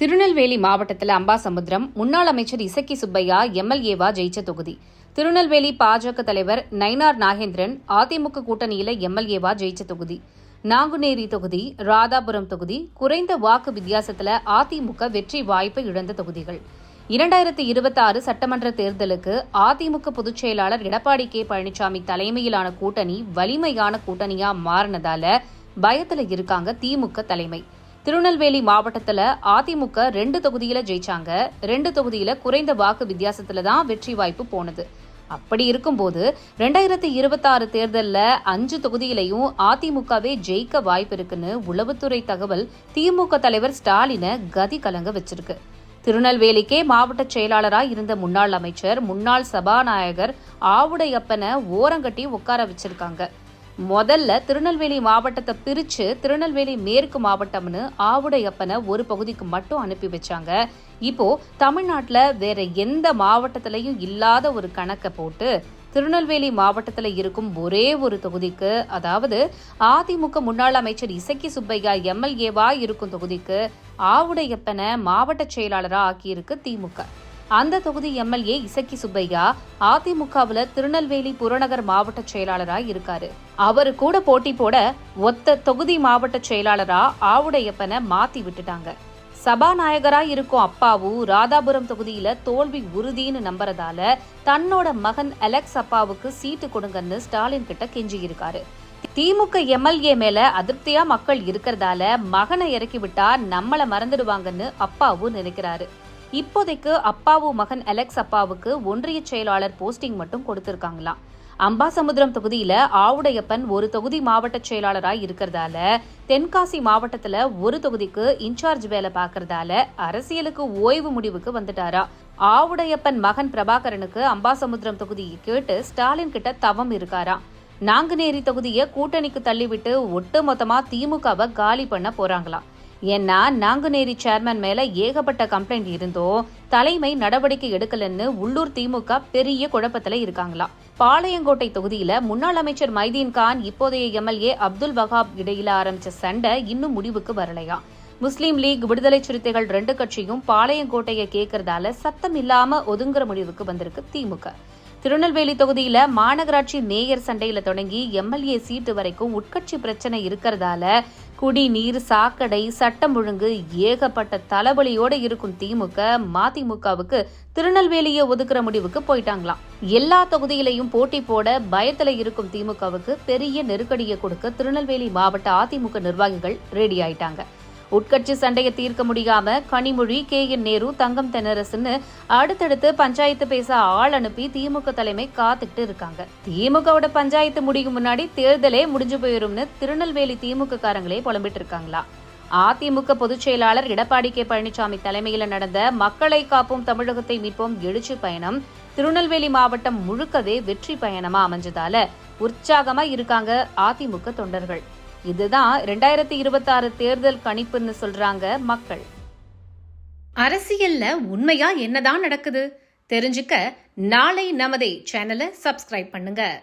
திருநெல்வேலி மாவட்டத்தில் அம்பாசமுத்திரம் முன்னாள் அமைச்சர் இசக்கி சுப்பையா எம்எல்ஏவா ஜெயிச்ச தொகுதி. திருநெல்வேலி பாஜக தலைவர் நயினார் நாகேந்திரன் அதிமுக கூட்டணியில எம்எல்ஏவா ஜெயிச்ச தொகுதி. நாங்குநேரி தொகுதி ராதாபுரம் தொகுதி குறைந்த வாக்கு வித்தியாசத்தில் அதிமுக வெற்றி வாய்ப்பை இழந்த தொகுதிகள். இரண்டாயிரத்தி இருபத்தாறு சட்டமன்ற தேர்தலுக்கு அதிமுக பொதுச் செயலாளர் எடப்பாடி கே பழனிசாமி தலைமையிலான கூட்டணி வலிமையான கூட்டணியா மாறினதால பயத்தில் இருக்காங்க திமுக தலைமை. திருநெல்வேலி மாவட்டத்தில் அதிமுக ரெண்டு தொகுதியில் ஜெயிச்சாங்க. ரெண்டு தொகுதியில் குறைந்த வாக்கு வித்தியாசத்தில் தான் வெற்றி வாய்ப்பு போனது. அப்படி இருக்கும்போது ரெண்டாயிரத்தி இருபத்தாறு தேர்தலில் அஞ்சு தொகுதியிலையும் அதிமுகவே ஜெயிக்க வாய்ப்பு இருக்குன்னு உளவுத்துறை தகவல் திமுக தலைவர் ஸ்டாலினை கதி கலங்க வச்சிருக்கு. திருநெல்வேலிக்கே மாவட்ட செயலாளராக இருந்த முன்னாள் அமைச்சர் முன்னாள் சபாநாயகர் ஆவுடையப்பனை ஓரங்கட்டி உட்கார வச்சிருக்காங்க. முதல்ல திருநெல்வேலி மாவட்டத்தை பிரித்து திருநெல்வேலி மேற்கு மாவட்டம்னு ஆவுடையப்பனை ஒரு பகுதிக்கு மட்டும் அனுப்பி வச்சாங்க. இப்போ தமிழ்நாட்டில் வேற எந்த மாவட்டத்திலையும் இல்லாத ஒரு கணக்கை போட்டு திருநெல்வேலி மாவட்டத்தில் இருக்கும் ஒரே ஒரு தொகுதிக்கு அதாவது அதிமுக முன்னாள் அமைச்சர் இசக்கி சுப்பையா எம்எல்ஏவா இருக்கும் தொகுதிக்கு ஆவுடையப்பனை மாவட்ட செயலாளராக ஆக்கியிருக்கு திமுக. அந்த தொகுதி எம்எல்ஏ இசக்கி சுப்பையா அதிமுகவுல திருநெல்வேலி புறநகர் மாவட்ட செயலாளராக இருக்காரு. அவரு கூட போட்டி போட ஒத்த தொகுதி மாவட்ட செயலாளரா ஆவுடையப்பனை மாத்தி விட்டுட்டாங்க. சபாநாயகரா இருக்கும் அப்பாவு ராதாபுரம் தொகுதியில தோல்வி உறுதின்னு நம்புறதால தன்னோட மகன் அலெக்ஸ் அப்பாவுக்கு சீட்டு கொடுங்கன்னு ஸ்டாலின் கிட்ட கெஞ்சி இருக்காரு திமுக எம்எல்ஏ மேல அதிருப்தியா மக்கள் இருக்கிறதால மகனை இறக்கி விட்டா நம்மள மறந்துடுவாங்கன்னு அப்பாவு நினைக்கிறாரு. இப்போதைக்கு அப்பாவு மகன் அலெக்ஸ் அப்பாவுக்கு ஒன்றிய செயலாளர் போஸ்டிங் மட்டும் கொடுத்திருக்காங்களாம் அம்பாசமுத்திரம் தொகுதியில ஆவுடையப்பன் ஒரு தொகுதி மாவட்ட செயலாளராக இருக்கிறதால தென்காசி மாவட்டத்துல ஒரு தொகுதிக்கு இன்சார்ஜ் வேலை பார்க்கறதால அரசியலுக்கு ஓய்வு முடிவுக்கு வந்துட்டாரா? ஆவுடையப்பன் மகன் பிரபாகரனுக்கு அம்பாசமுத்திரம் தொகுதியை கேட்டு ஸ்டாலின் கிட்ட தவம் இருக்காரா? நாங்குநேரி தொகுதியை கூட்டணிக்கு தள்ளிவிட்டு ஒட்டுமொத்தமா திமுகவை காலி பண்ண போறாங்களாம் ஏன்னா நாங்குநேரி சேர்மன் மேல ஏகப்பட்ட கம்ப்ளைண்ட் இருந்தோம். தலைமை நடவடிக்கை எடுக்கலன்னு உள்ளூர் திமுக பெரிய குழப்பத்துல இருக்காங்களாம் பாளையங்கோட்டை தொகுதியில முன்னாள் அமைச்சர் மைதீன் கான் இப்போதைய எம்எல்ஏ அப்துல் வகாப் இடையில ஆரம்பிச்ச சண்டை இன்னும் முடிவுக்கு வரலையா. முஸ்லீம் லீக் விடுதலை சிறுத்தைகள் ரெண்டு கட்சியும் பாளையங்கோட்டையை கேட்கறதால சத்தம் இல்லாம ஒதுங்குற முடிவுக்கு வந்திருக்கு திமுக. திருநெல்வேலி தொகுதியில் மாநகராட்சி மேயர் சண்டையில் தொடங்கி எம்எல்ஏ சீட்டு வரைக்கும் உட்கட்சி பிரச்சனை இருக்கிறதால குடிநீர் சாக்கடை சட்டம் ஒழுங்கு ஏகப்பட்ட தலைவலியோட இருக்கும் திமுக மதிமுகவுக்கு திருநெல்வேலியை ஒதுக்குற முடிவுக்கு போயிட்டாங்களாம். எல்லா தொகுதியிலையும் போட்டி போட பயத்தில் இருக்கும் திமுகவுக்கு பெரிய நெருக்கடியை கொடுக்க திருநெல்வேலி மாவட்ட அதிமுக நிர்வாகிகள் ரெடி ஆயிட்டாங்க. உட்கட்சி சண்டையை தீர்க்க முடியாம கனிமொழி கே. என். நேரு தங்கம் தென்னரசுன்னு அடுத்தடுத்து பஞ்சாயத்து பேச ஆள் அனுப்பி திமுக தலைமை காத்துக்கிட்டு இருக்காங்க. திமுகவோட பஞ்சாயத்து முடியும் முன்னாடி தேர்தலே முடிஞ்சு போயிரும்னு திருநெல்வேலி திமுக காரங்களே புலம்பிட்டு இருக்காங்களா? அதிமுக பொதுச் செயலாளர் எடப்பாடி கே. பழனிசாமி தலைமையில் நடந்த மக்களை காப்போம் தமிழகத்தை மீட்போம் எழுச்சி பயணம் திருநெல்வேலி மாவட்டம் முழுக்கவே வெற்றி பயணமா அமைஞ்சதால உற்சாகமா இருக்காங்க அதிமுக தொண்டர்கள். இதுதான் ரெண்டாயிரத்தி இருபத்தாறு தேர்தல் கணிப்புன்னு சொல்றாங்க மக்கள். அரசியல்ல உண்மையா என்னதான் நடக்குது? தெரிஞ்சுக்க நாளை நமதே சேனலை சப்ஸ்கிரைப் பண்ணுங்க.